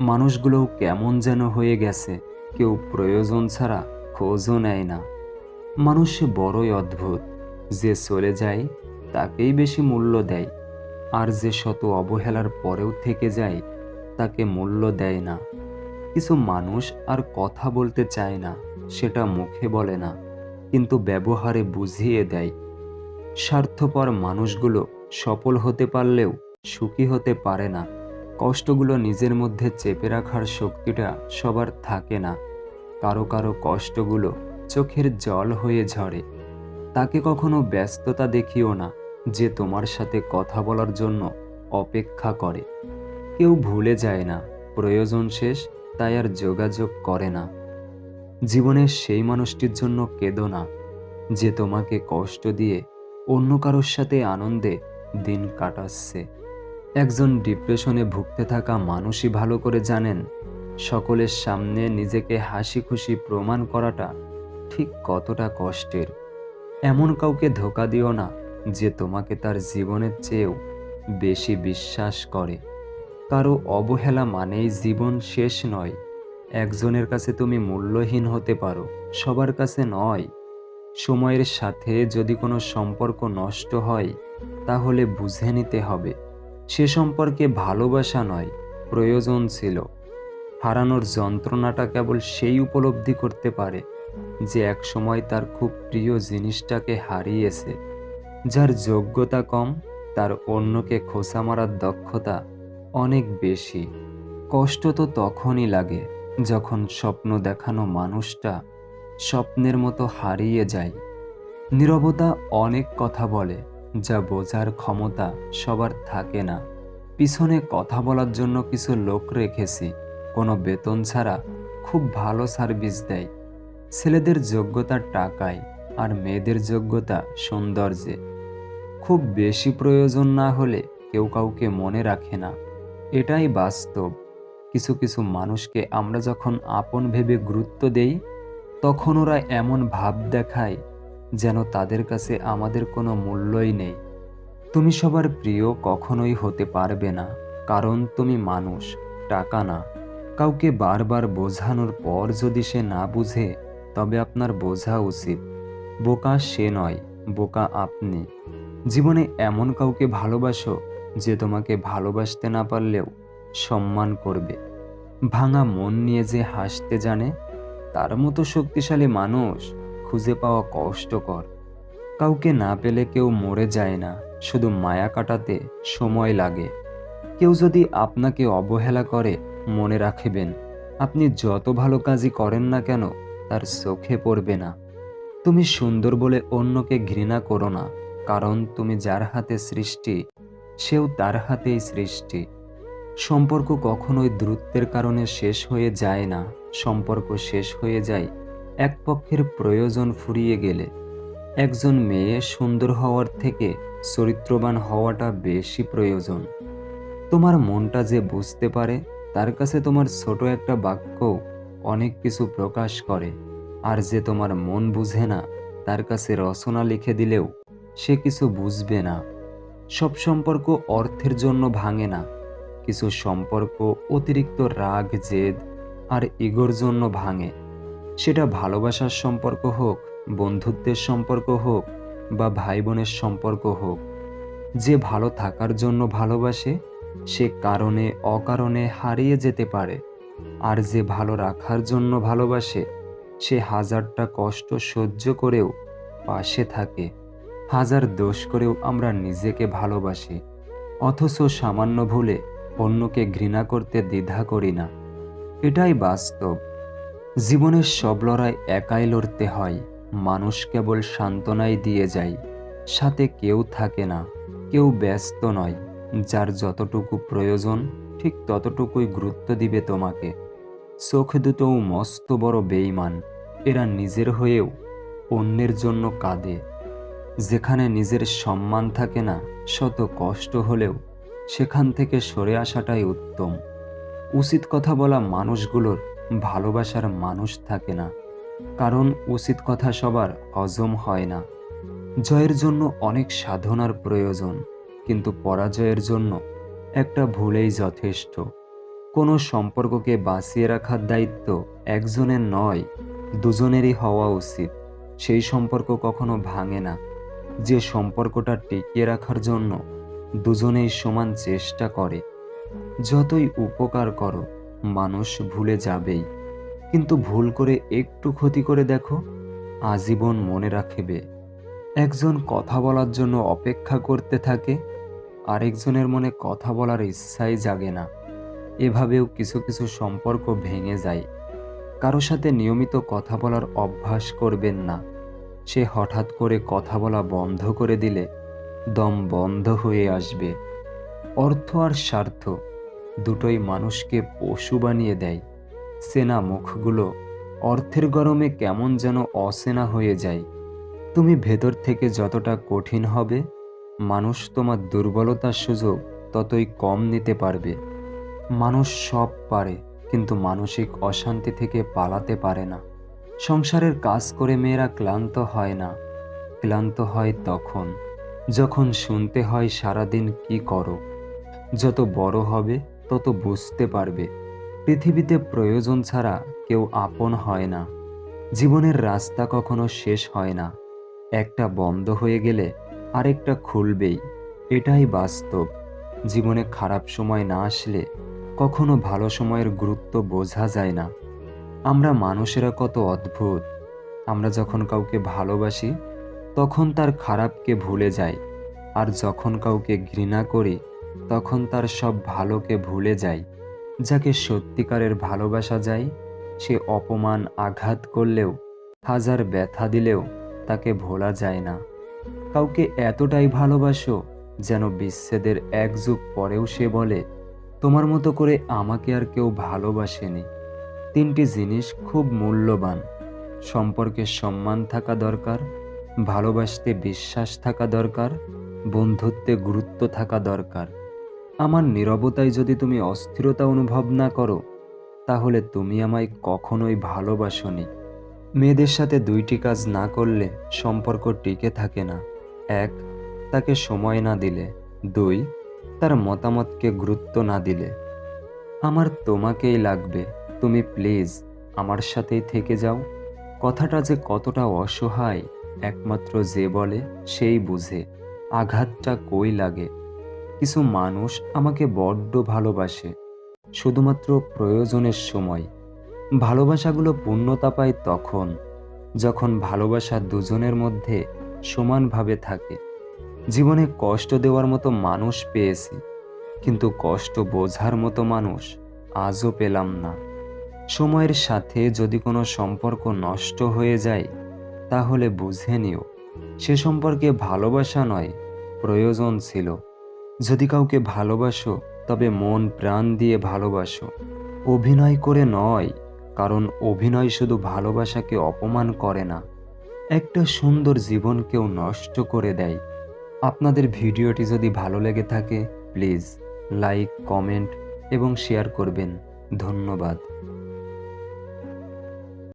মানুষগুলোও কেমন যেন হয়ে গেছে, কেউ প্রয়োজন ছাড়া খোঁজও নেয় না। মানুষ বড়ই অদ্ভুত, যে চলে যায় তাকেই বেশি মূল্য দেয়, আর যে শত অবহেলার পরেও থেকে যায় তাকে মূল্য দেয় না। কিছু মানুষ আর কথা বলতে চায় না, সেটা মুখে বলে না, কিন্তু ব্যবহারে বুঝিয়ে দেয়। স্বার্থপর মানুষগুলো সফল হতে পারলেও সুখী হতে পারে না। কষ্টগুলো নিজের মধ্যে চেপে রাখার শক্তিটা সবার থাকে না। কারও কারও কষ্টগুলো চোখের জল হয়ে ঝরে। তাকে কখনো ব্যস্ততা দেখিও না যে তোমার সাথে কথা বলার জন্য অপেক্ষা করে। কেউ ভুলে যায় না, প্রয়োজন শেষ তাই আর যোগাযোগ করে না। জীবনের সেই মানুষটির জন্য কেঁদো না যে তোমাকে কষ্ট দিয়ে অন্য কারোর সাথে আনন্দে দিন কাটাচ্ছে। একজন ডিপ্রেশনে ভুগতে থাকা মানুষই ভালো করে জানেন, সকলের সামনে নিজেকে হাসি খুশি প্রমাণ করাটা ঠিক কতটা কষ্টের। এমন কাউকে ধোকা দিও না যে তোমাকে তার জীবনের চেয়েও বেশি বিশ্বাস করে। কারও অবহেলা মানেই জীবন শেষ নয়। একজনের কাছে তুমি মূল্যহীন হতে পারো, সবার কাছে নয়। সময়ের সাথে যদি কোনো সম্পর্ক নষ্ট হয়, তাহলে বুঝে নিতে হবে। সে সম্পর্কে ভালোবাসা নয়, প্রয়োজন ছিল। হারানোর যন্ত্রণাটা কেবল সেই উপলব্ধি করতে পারে, যে একসময় তার খুব প্রিয় জিনিসটাকে হারিয়েছে, যার যোগ্যতা কম, তার অন্যকে খোসা মারার দক্ষতা অনেক বেশি। কষ্ট তো তখনই লাগে, যখন স্বপ্ন দেখানো মানুষটা স্বপ্নের মতো হারিয়ে যায়। নীরবতা অনেক কথা বলে যা বোঝার ক্ষমতা সবার থাকে না। পিছনে কথা বলার জন্য কিছু লোক রেখেছি। কোনো বেতন ছাড়া খুব ভালো সার্ভিস দেয়। ছেলেদের যোগ্যতা টাকায় আর মেয়েদের যোগ্যতা সৌন্দর্যে। খুব বেশি প্রয়োজন না হলে কেউ কাউকে মনে রাখে না। এটাই বাস্তব। কিছু কিছু মানুষকে আমরা যখন আপন ভেবে গুরুত্ব দেই, তখন ওরা এমন ভাব দেখায় যেন তাদের কাছে আমাদের কোনো মূল্যই নেই। তুমি সবার প্রিয় কখনোই হতে পারবে না, কারণ তুমি মানুষ, টাকা না। কাউকে বারবার বোঝানোর পর যদি সে না বুঝে, তবে আপনার বোঝা উচিত। বোকা সে নয়, বোকা আপনি। জীবনে এমন কাউকে ভালোবাসো যে তোমাকে ভালোবাসতে না পারলেও সম্মান করবে। ভাঙা মন নিয়ে যে হাসতে জানে, তার মতো শক্তিশালী মানুষ খুঁজে পাওয়া কষ্টকর। কাউকে না পেলে কেউ মরে যায় না, শুধু মায়া কাটাতে সময় লাগে। কেউ যদি আপনাকে অবহেলা করে, মনে রাখবেন, আপনি যত ভালো কাজই করেন না কেন, তার চোখে পড়বে না। তুমি সুন্দর বলে অন্যকে ঘৃণা করো না, কারণ তুমি যার হাতে সৃষ্টি, সেও তার হাতেই সৃষ্টি। সম্পর্ক কখনোই দূরত্বের কারণে শেষ হয়ে যায় না, সম্পর্ক শেষ হয়ে যায় এক পক্ষের প্রয়োজন ফুরিয়ে গেলে একজন মেয়ে সুন্দর হওয়ার থেকে চরিত্রবান হওয়াটা বেশি প্রয়োজন। তোমার মনটা যে বুঝতে পারে, তার কাছে তোমার ছোট একটা বাক্য অনেক কিছু প্রকাশ করে। আর যে তোমার মন বুঝে না, তার কাছে রচনা লিখে দিলেও সে কিছু বুঝবে না। সব সম্পর্ক অর্থের জন্য ভাঙে না। কিছু সম্পর্ক অতিরিক্ত রাগ, জেদ আর ইগোর জন্য ভাঙে। সেটা ভালোবাসার সম্পর্ক হোক, বন্ধুত্বের সম্পর্ক হোক, বা ভাই বোনের সম্পর্ক হোক। যে ভালো থাকার জন্য ভালোবাসে, সে কারণে অকারণে হারিয়ে যেতে পারে। আর যে ভালো রাখার জন্য ভালোবাসে, সে হাজারটা কষ্ট সহ্য করেও পাশে থাকে। হাজার দোষ করেও আমরা নিজেকে ভালোবাসি। অথচ সামান্য ভুলে অন্যকে ঘৃণা করতে দ্বিধা করি না। এটাই বাস্তব। জীবনের সব লড়াই একাই লড়তে হয়। মানুষ কেবল সান্ত্বনাই দিয়ে যায়। সাথে কেউ থাকে না, কেউ ব্যস্ত নয়। যার যতটুকু প্রয়োজন, ঠিক ততটুকুই গুরুত্ব দিবে তোমাকে। চোখ দুটোও মস্ত বড় বেইমান এরা নিজের হয়েও অন্যের জন্য কাঁদে। যেখানে নিজের সম্মান থাকে না, শত কষ্ট হলেও সেখান থেকে সরে আসাটাই উত্তম। উচিত কথা বলা মানুষগুলোর ভালোবাসার মানুষ থাকে না। কারণ উচিত কথা সবার হজম হয় না। জয়ের জন্য অনেক সাধনার প্রয়োজন, কিন্তু পরাজয়ের জন্য একটা ভুলেই যথেষ্ট। কোনো সম্পর্ককে বাঁচিয়ে রাখার দায়িত্ব একজনের নয়, দুজনেরই হওয়া উচিত। সেই সম্পর্ক কখনো ভাঙে না। যে সম্পর্কটা টিকিয়ে রাখার জন্য দুজনেই সমান চেষ্টা করে। যতই উপকার করো মানুষ ভুলে যাবেই। কিন্তু ভুল করে একটু ক্ষতি করে দেখো, আজীবন মনে রাখবে। একজন কথা বলার জন্য অপেক্ষা করতে থাকে, আরেকজনের মনে কথা বলার ইচ্ছাই জাগে না। এভাবেও কিছু কিছু সম্পর্ক ভেঙে যায়। কারও সাথে নিয়মিত কথা বলার অভ্যাস করবেন না। সে হঠাৎ করে কথা বলা বন্ধ করে দিলে দম বন্ধ হয়ে আসবে। অর্থ আর স্বার্থ দুটোই মানুষকে পশু বানিয়ে দেয়। সেনা মুখগুলো অর্থের গরমে কেমন যেন অসেনা হয়ে যায়। তুমি ভেতর থেকে যতটা কঠিন হবে, মানুষ তোমার দুর্বলতার সুযোগ ততই কম নিতে পারবে। মানুষ সব পারে, কিন্তু মানসিক অশান্তি থেকে পালাতে পারে না। সংসারের কাজ করে মেয়েরা ক্লান্ত হয় না। ক্লান্ত হয় তখন, যখন শুনতে হয় সারাদিন কি করো। যত বড় হবে তত বুঝতে পারবে, পৃথিবীতে প্রয়োজন ছাড়া কেউ আপন হয় না। জীবনের রাস্তা কখনো শেষ হয় না। একটা বন্ধ হয়ে গেলে আরেকটা খুলবেই। এটাই বাস্তব। জীবনে খারাপ সময় না আসলে কখনো ভালো সময়ের গুরুত্ব বোঝা যায় না। আমরা মানুষেরা কত অদ্ভুত। আমরা যখন কাউকে ভালোবাসি, তখন তার খারাপকে ভুলে যাই। আর যখন কাউকে ঘৃণা করি তখন তার সব ভালোকে ভুলে যায়। যাকে সত্যিকারের ভালোবাসা যায়, সে অপমান আঘাত করলেও, হাজার ব্যথা দিলেও তাকে ভোলা যায় না। কাউকে এতটাই ভালোবাসো যেন বিচ্ছেদের এক যুগ পরেও সে বলে, তোমার মতো করে আমাকে আর কেউ ভালোবাসেনি। তিনটি জিনিস খুব মূল্যবান। সম্পর্কে সম্মান থাকা দরকার, ভালোবাসতে বিশ্বাস থাকা দরকার, বন্ধুত্বে গুরুত্ব থাকা দরকার। আমার নীরবতায় যদি তুমি অস্থিরতা অনুভব না করো, তাহলে তুমি আমায় কখনোই ভালোবাসনি। মেয়েদের সাথে দুইটি কাজ না করলে সম্পর্ক টিকে থাকে না। এক, তাকে সময় না দিলে। দুই, তার মতামতকে গুরুত্ব না দিলে। আমার তোমাকেই লাগবে। তুমি প্লিজ আমার সাথেই থেকে যাও। কথাটা যে কতটা অসহায়, একমাত্র যে বলে সেই বুঝে। আঘাতটা কই লাগে? কিছু মানুষ আমাকে বড্ড ভালোবাসে, শুধুমাত্র প্রয়োজনের সময়। ভালোবাসাগুলো পূর্ণতা পায় তখন, যখন ভালোবাসা দুজনের মধ্যে সমানভাবে থাকে। জীবনে কষ্ট দেওয়ার মতো মানুষ পেয়েছি, কিন্তু কষ্ট বোঝার মতো মানুষ আজও পেলাম না। সময়ের সাথে যদি কোনো সম্পর্ক নষ্ট হয়ে যায়, তাহলে বুঝে নিও, সে সম্পর্কে ভালোবাসা নয়, প্রয়োজন ছিল। যদি কাউকে ভালোবাসো, তবে মন প্রাণ দিয়ে ভালোবাসো। অভিনয় করে নয়, কারণ অভিনয় শুধু ভালোবাসাকে অপমান করে না, একটা সুন্দর জীবন কেউ নষ্ট করে দেয়। আপনাদের ভিডিওটি যদি ভালো লেগে থাকে, প্লিজ লাইক, কমেন্ট এবং শেয়ার করবেন। ধন্যবাদ।